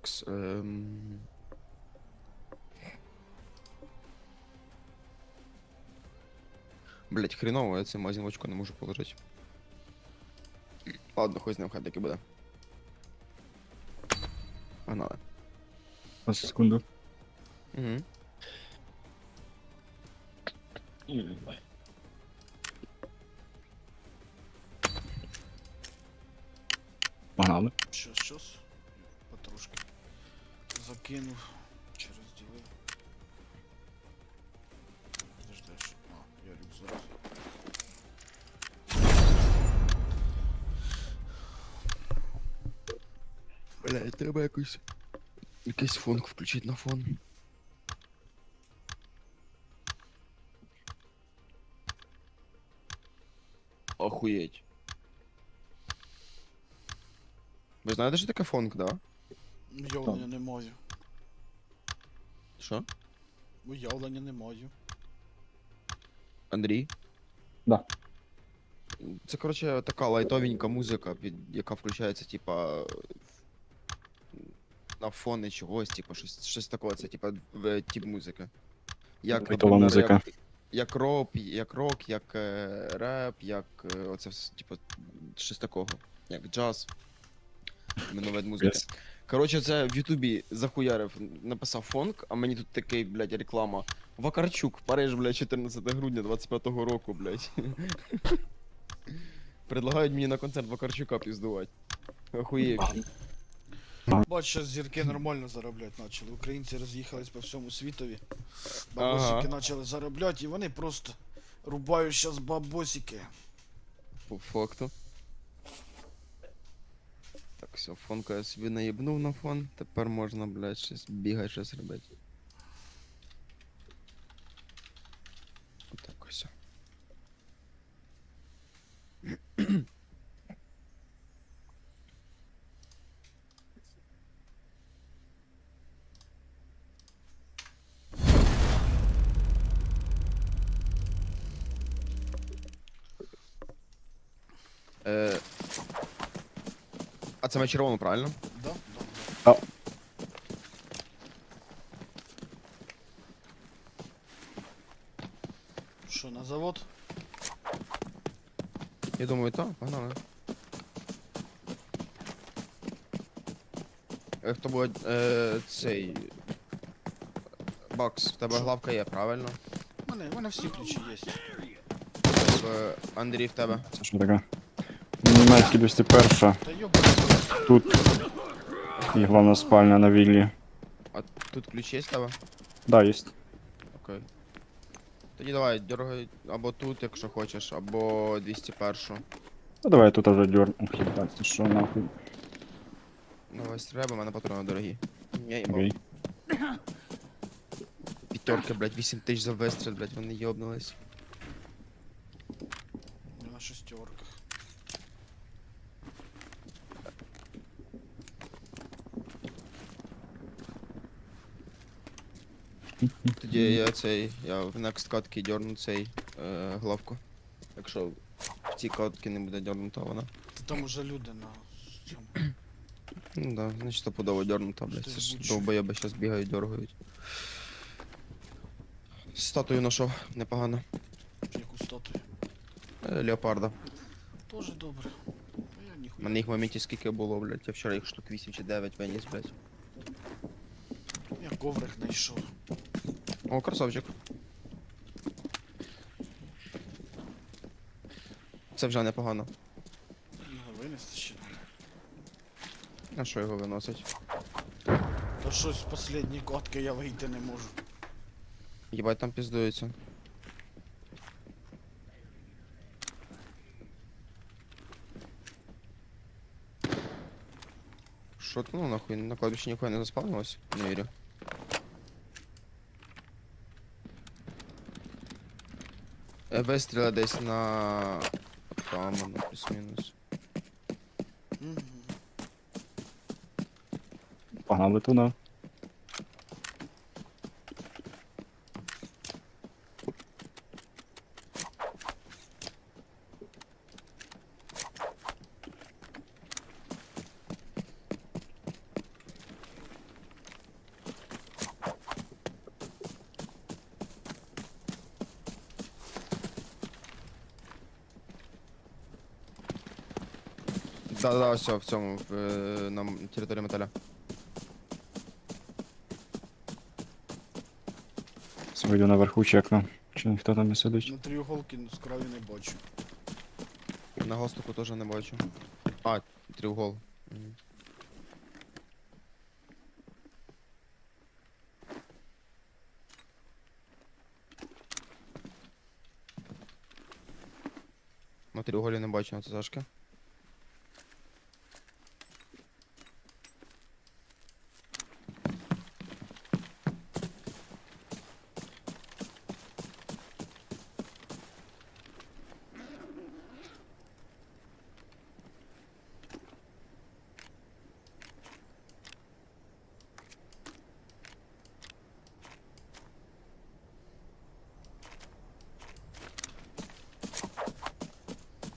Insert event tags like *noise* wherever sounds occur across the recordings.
Такс. Ем... Блять, хреново, я цей магазин в очко не можу положити. Ладно, хуй з ним хай таки буде. Погнали. На секунду. Угу. Погнали. Щас, щас. Потрошки Закинув. Чи розділив. Де ж дальше? А, я рюкзак. Блять, треба якось. Якийсь фонк включити на фон. Охуєть. Ви знаєте, що таке фонк, да? Уявлення не маю. Що? Уявлення не маю. Андрій? Да. Це, коротше, така лайтовенька музика, під, яка включається, типа. На фони чогось, типа, щось, щось такого, це типа в тип музики. Як, Лайтова наприклад, музика. Як, як рок, як рок, як е, реп, як е, оце все, типа, щось такого. Як джаз. Іменно вид музики. Yes. Коротше, це в Ютубі захуярив, написав фонк, а мені тут такий, блядь, реклама. Вакарчук, Париж, блядь, 14 грудня 25-го року, блядь. Предлагають мені на концерт Вакарчука піздувати. Охуєв. Бач, що зірки нормально заробляти почали. Українці роз'їхались по всьому світові. Бабосики Ага. почали заробляти, і вони просто рубають зараз бабосики. По факту. Так, все, фонка я собі наїбнув на фон. Тепер можна, блядь, щось бігати, щось робити. Отак ось. Е... А це ми червоно, правильно? Да? Да, да. А. Що, на завод? Я думаю, так, погнали. Е, Хто буде е, цей. Бакс, в тебе Що? главка є, правильно? У мене, у мене всі ключі є. В Андрій в тебе. Це що таке? Німецькі 201 Та тут. І головна спальня на віллі. А тут ключ є в тебе? Да, є. Окей. Тоді давай, дергай або тут, якщо хочеш, або 201. Ну давай я тут. Ух, їбать, ти що нахуй. Давай стріляй, у мене патрони дорогі. Я їбав. Окей. П'ятерки, блядь, 8 тисяч за вистріл, блядь, вони йобнулись. На шестерках. Тоді я цей, я в next катки дерну цей е, главку. Якщо в цій катки не буде дернута вона. Та там уже люди на цьому. Ну да, значить стопудово дернута, блядь. Це ж довбоєби щас бігають, дергають. Статую знайшов, непогано. Яку статую. Е, Леопарда. Тоже добре. А я У мене їх в моменті скільки було, блядь. Я вчора їх штук 8 чи 9 виніс, блядь. Я коврик знайшов. О, красавчик. Це вже непогано. Його винести ще. А що його виносить? Та щось з последньої катки я вийти не можу. Єбать там піздується. Що ну нахуй? На кладбищі ніхуя не заспавнилось? Не вірю. Е, Вистріли десь на... Там, ну, плюс-мінус. Погнали туди. Да, да, все, в цьому, в, е, на м- території металя. Вийду наверху чекну. Чи ніхто там не сидить? На тріуголки з краю не бачу. На галстуку теж не бачу. А, тріугол. Мгм. На тріуголі не бачу на Сашки.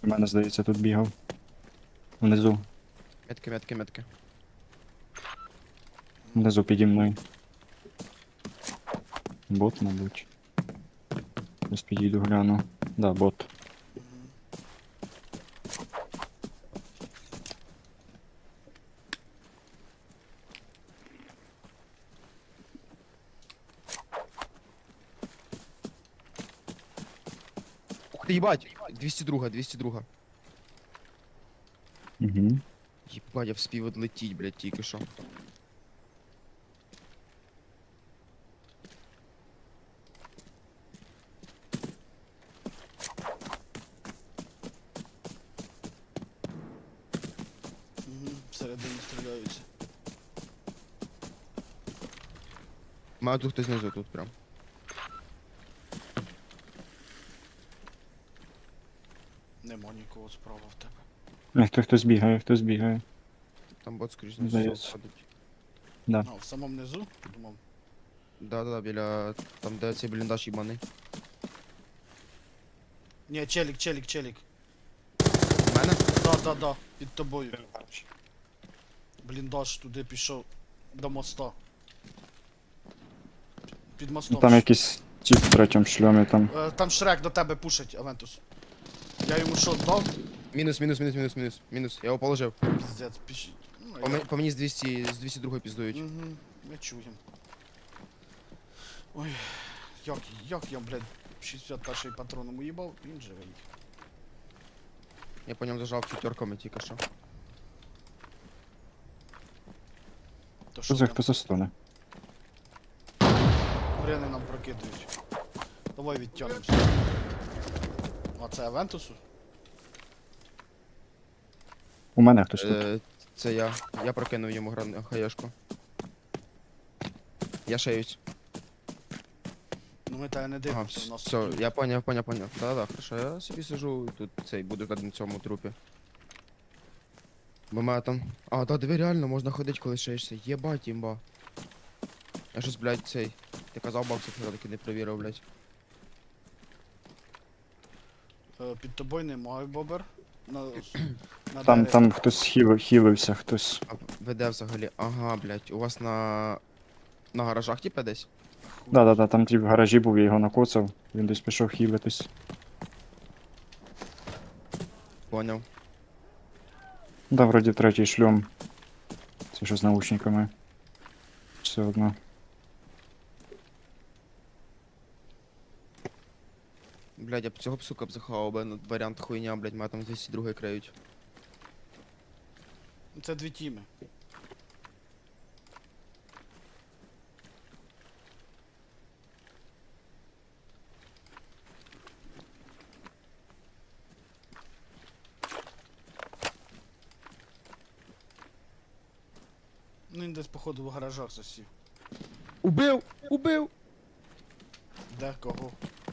У мене, здається, тут бігав. Внизу. Метки, метки, метки. Внизу піді мною. Бот, мабуть. Зараз підійду гляну. Да, бот. Ух ти, їбать! 202, 202. Угу. Єбать, я вспів відлетіть, блядь, тільки що. Угу. Всередині стріляються. Маю тут хтось знизу тут прям. Справа в тебе. Е, хто хтось бігає, хтось бігає. Там бот скоріш не Здається. ходить. А, в самому низу? Думав. Да, да, да, біля. Там де цей бліндаж їбаний. Ні, челік, челік, челік. У мене? Да, да, да, під тобою. Бліндаж туди пішов до моста. Під мостом. Ну, Там якийсь тіп в третьому шльомі там. Е, Там Шрек до тебе пушить, Авентус. Я йому що дав? Мінус, мінус, мінус, мінус, мінус, мінус. Я його положив. Піздець, піш... Ну, По, мені- по мені з 200, з 202 піздують. Угу, ми чуємо. Ой, як, як я, блядь, 61-й патроном уїбав, він живий. Я по ньому зажав чотірками тільки що. То Що за там? хто? Брени нам прокидують. Давай відтягнемося. А це Авентусу? У мене хтось тут. Е, це я. Я прокинув йому гран... хаєшку. Я шеюсь. Ну ми тебе не Ага, дивимося, у нас все, я поняв, поняв, поняв. Да-да, хорошо, я собі сижу тут цей буду на цьому трупі. Бо мене там. А, да, диви реально, можна ходити, коли шеєшся. Єбать, імба. Я щось, блядь, цей. Ти казав баксів, я таки не перевірив, блядь. Е, Під тобою немає бобер. На, *clears throat* на Там, дереві. там хтось хілив, хілився, хтось. А веде взагалі. Ага, блядь, у вас на. На гаражах типа десь? Да-да-да, там тіп в гаражі був, я його накоцав. Він десь пішов хілитись. Поняв. Да, вроді третій шльом. Це що з наушниками. Все одно. Блядь, я б цього б сука б захавав би ну, варіант хуйня, блядь, мене там 202 крають. Це дві тіми. Ну він десь походу в гаражах засів. Убив! Убив! Де кого?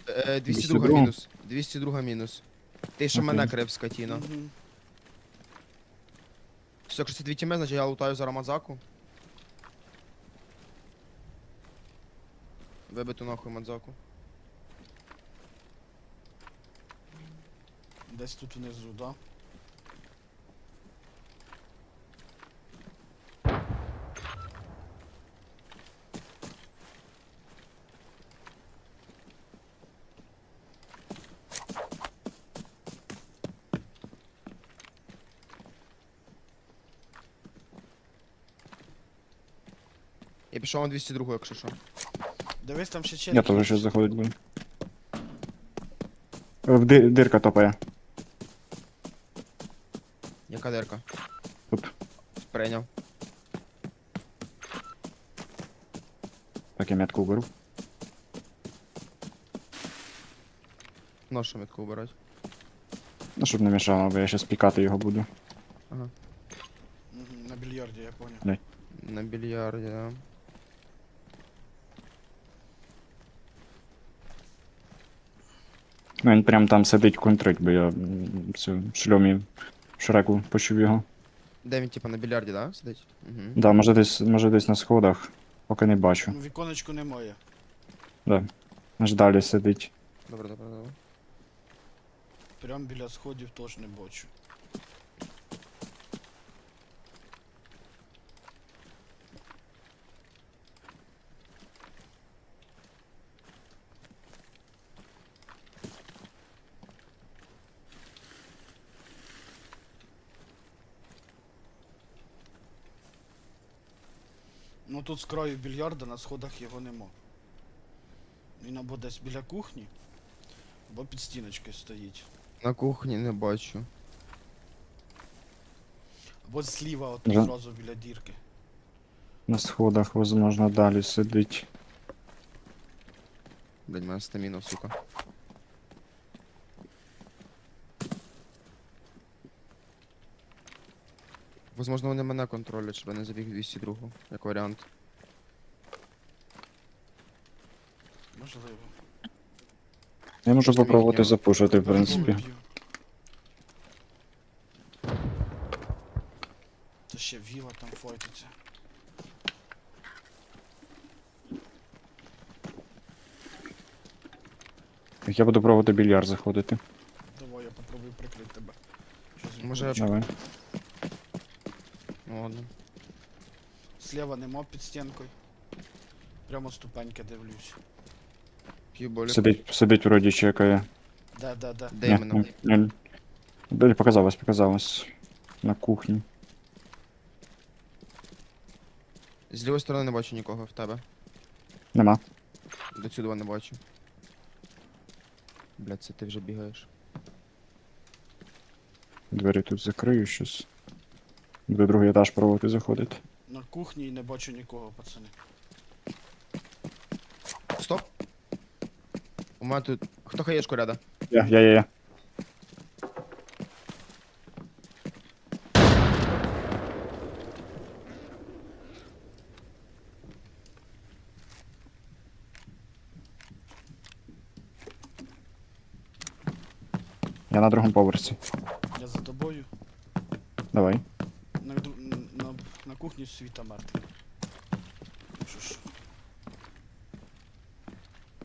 Е, 202 202? мінус. 202 мінус. Ти ще мене крив, скотіна. Мгм. Все, якщо це дві тіми, значить я лутаю за Рамадзаку. Вибити нахуй Мадзаку. Десь тут внизу, да? Я пішов на 202, якщо що. Дивись, там ще Я челік. теж є. щось заходить буду. Е, В ди- дирка топає. Яка дирка? Тут. Прийняв. Так, я метку беру. Ношу метку убирать. Ну, щоб не мішало, бо я щас пікати його буду. Ага. Мгм, На більярді, я понял. На більярді, да. Ну, він прям там сидить контрить, бо я цю шльомі шреку почув його. Де він, типа, на більярді, да, сидить? Угу. Да, може десь, може десь на сходах, поки не бачу. Ну, віконечку немає. Да. Аж далі сидить. Добре, добре, добре. Прям біля сходів теж не бачу. Ну тут з краю більярда на сходах його нема. Він або десь біля кухні, або під стіночкою стоїть. На кухні не бачу. Або зліва от Вже- зразу біля дірки. На сходах, возможно, далі сидить. Блять, мене стаміна, сука. Возможно, вони мене контролять, щоб я не забіг 202, як варіант. Можливо. Я можу Просто попробувати запушити, в принципі. П'ю. Це ще віла там фойтиться. Так, Я буду пробувати більярд заходити. Давай я попробую прикрити тебе. Щось Може, віконечко. Давай. Ну ладно. Слева нема під стінкою. Прямо ступеньки дивлюсь. П'ю болі. Сидить, сидить вроді чекає. Да, да, да. Де Ні, іменно? ні, ні. Далі показалось, показалось. На кухні. З лівої сторони не бачу нікого в тебе. Нема. До сюди не бачу. Блять, це ти вже бігаєш. Двері тут закрию щось. Буду другий етаж пробувати заходити. На кухні і не бачу нікого, пацани. Стоп! У мене тут. Хто хаєшку ряда? Я, я, я, я. Я на другому поверсі. Я за тобою. Давай. На, дру- на, на кухні світа мертвий. Що ж.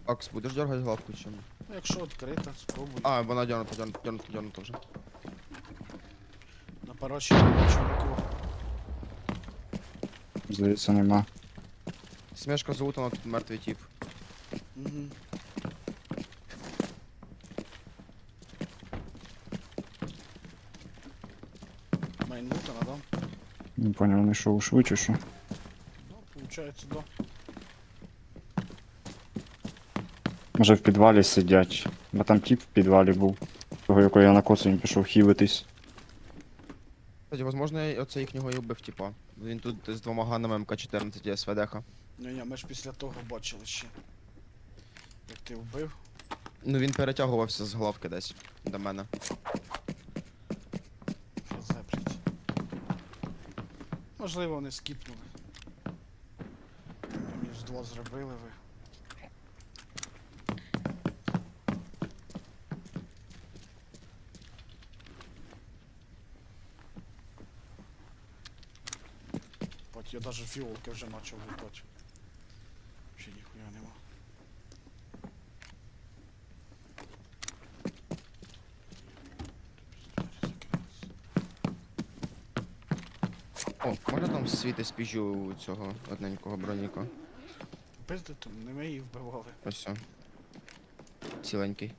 Акс, будеш дергати главку чи ні? Ну, якщо відкрита, спробуй. А, вона дернута, дернута, дернута, дернута вже. На не бачу. Здається, нема. Смешка залутана, тут мертвий тип. Угу. Майнмутана, да? Не поняв, вони що ушли чи що? Ну, получается, да. Може в підвалі сидять. Бо там тіп в підвалі був. Того, якого я на коцані пішов хілитись. Кстати, возможно, я оце їхнього і вбив, типа. Він тут з двома ганами МК-14 СВДХ. Ну ні, ми ж після того бачили ще. Як ти вбив. Ну він перетягувався з главки десь до мене. Можливо, вони скіпнули. Мінус два зробили ви. Бать, я навіть фіолки вже почав лутати. світи спіжу цього одненького броніка. Пизди там, не ми її вбивали. Ось. все. Ціленький.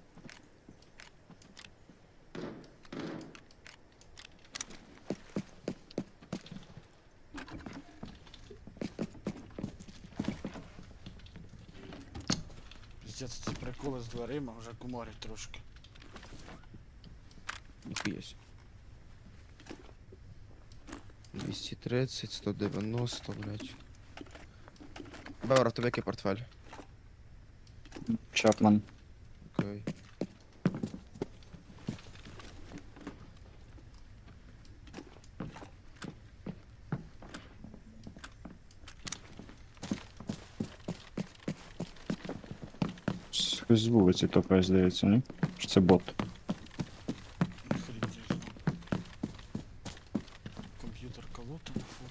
Піздець, ці приколи з дверима вже куморять трошки. 230, 190, блядь. Бевер, тебе який портфель? Чапман. Окей. Хтось з вулиці топає, здається, ні? Чи це бот? Хрін я знаю. Комп'ютер колота на фул.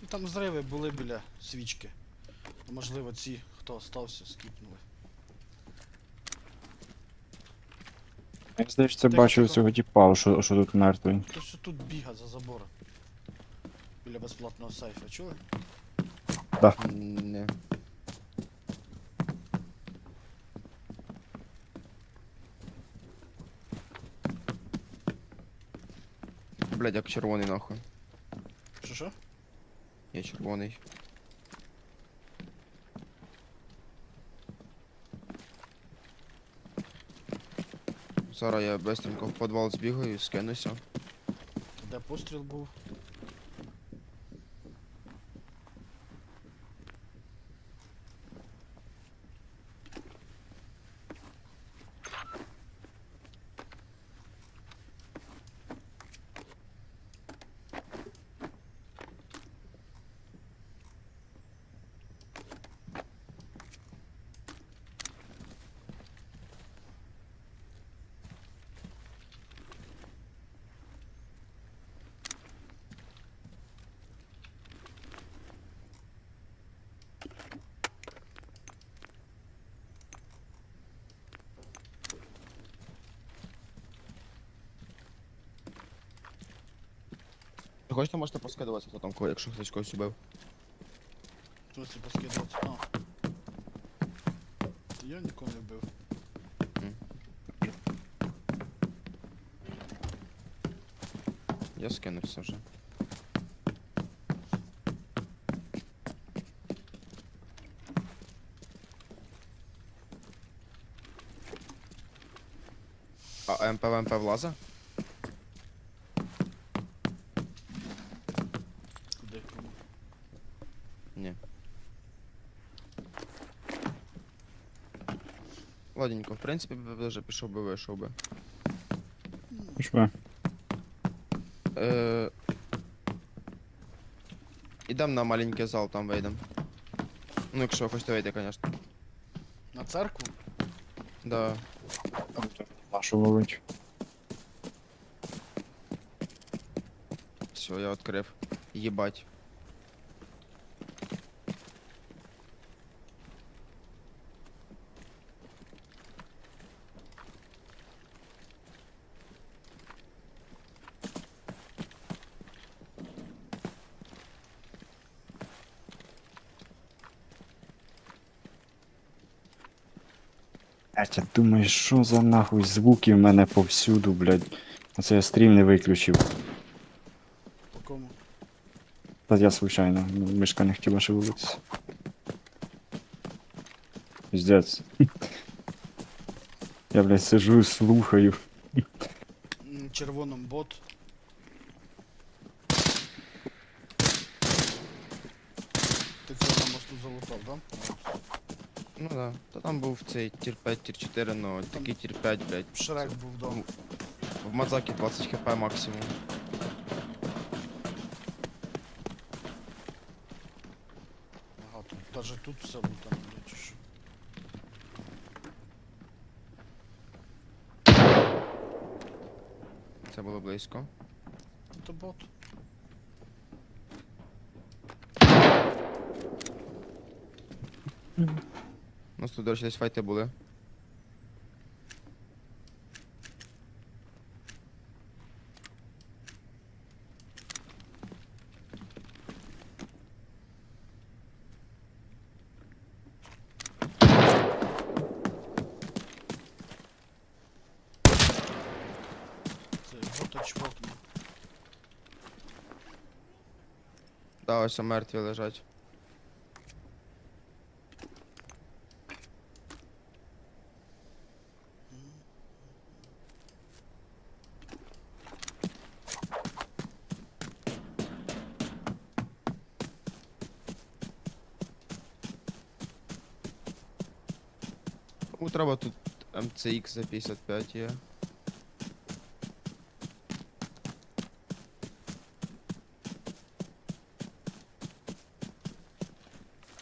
Ну, Там зриви були біля свічки. Можливо, ці, хто остався, скіпнули. Я здається, це Тихо, бачив тихо. цього тіпа, що, що тут мертвий. Хтось тут біга за забором. Біля безплатного сейфа, чули? Не. Блядь, як червоний нахуй. Що що? Я червоний. Зараз я быстренько в підвал збігаю і скинуся. Де постріл був? Хочете, можете поскидуватися, хто там кого, якщо хтось когось убив. В смысле поскидувати? А. Я нікого не вбив. Я скинувся вже. А МП в МП влаза? Ладненько, в принципі, би вже пішов би, вийшов би. Пішли. Е... Ідем на маленький зал, там вийдем. Ну, якщо ви хочете вийти, звісно. На церкву? Да. Нашу ловить. Все, я відкрив. Єбать. Думаю, що за нахуй звуки в мене повсюду, блядь. Оце я стрім не виключив. По кому? Та я случайно, ну, мишка не хотіла шевелитися. Піздець. *laughs* Я, блядь, сижу, слухаю. Червоном бот. Ти це на мосту залутав, да? Ну да. Та там був цей тір 5, тір 4, ну такий тір 5, блядь. Шрек був. Ну, В Мазакі 20 хп максимум. Ага, тут, даже тут все лутано, блядь, чи що. Це було близько. Це бот. Нас тут, до речі, десь файти були. Це бота чвокне. Да, ось мертві лежать. треба тут MCX за 55 є.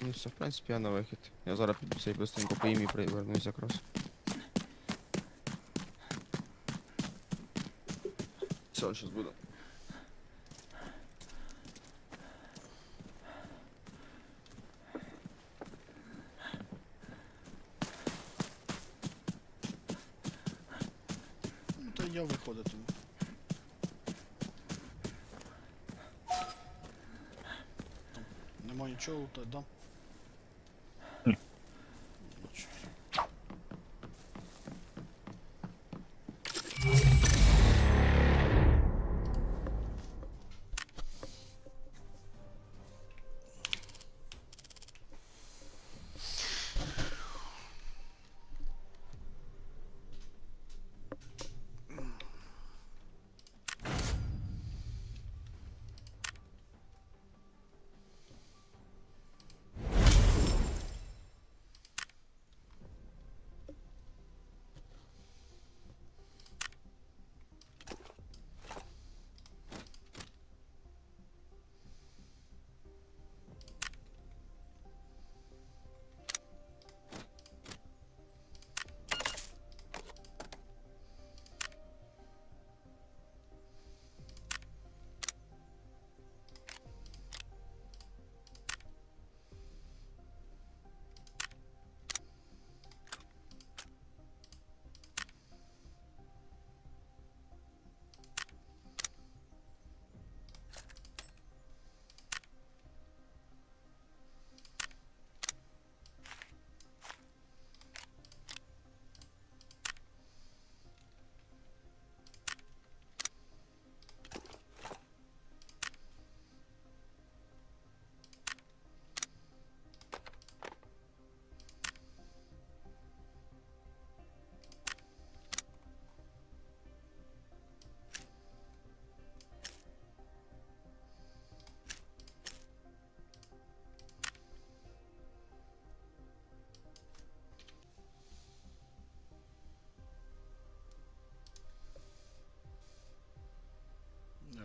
Ну все, в принципі, я на вихід. Я зараз піду цей быстренько поїм і привернусь якраз. Все, зараз буду. Ну виходити. Нема нічого, то да.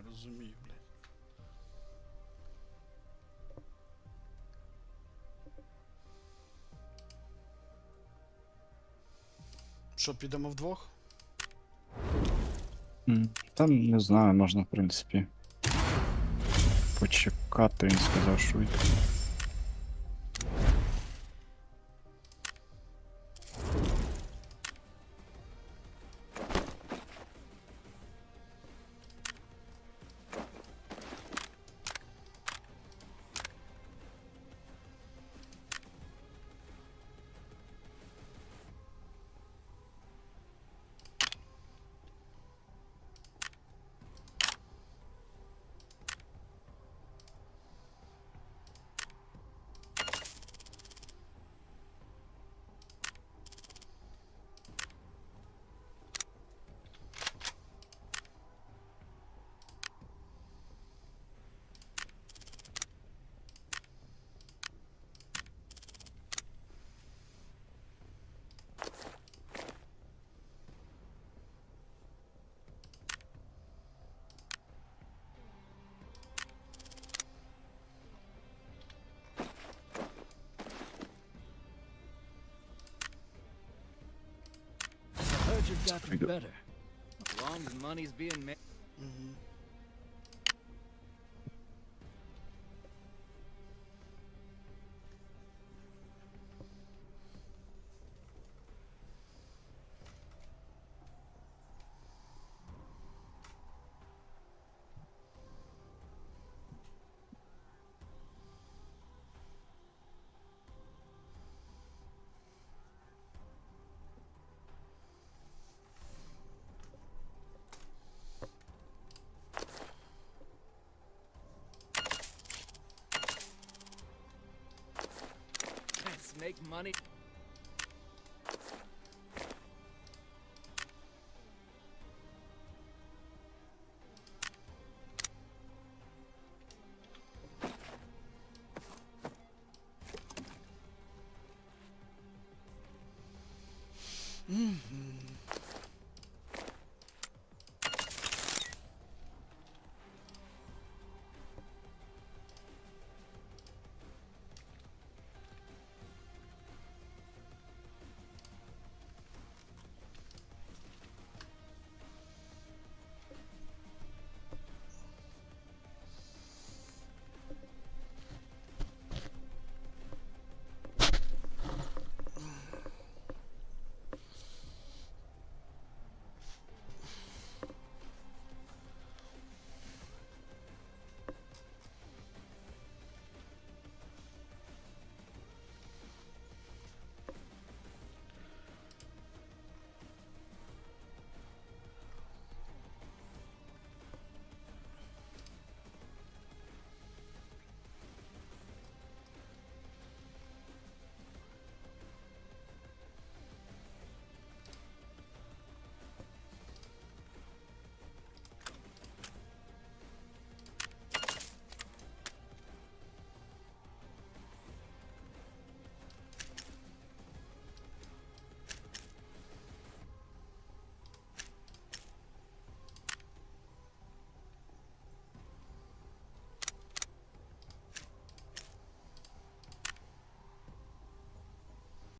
Розумію, блядь. Що, підемо вдвох? Там не знаю, можна, в принципі. Почекати, він сказав, що gotten better. As long as money's being made.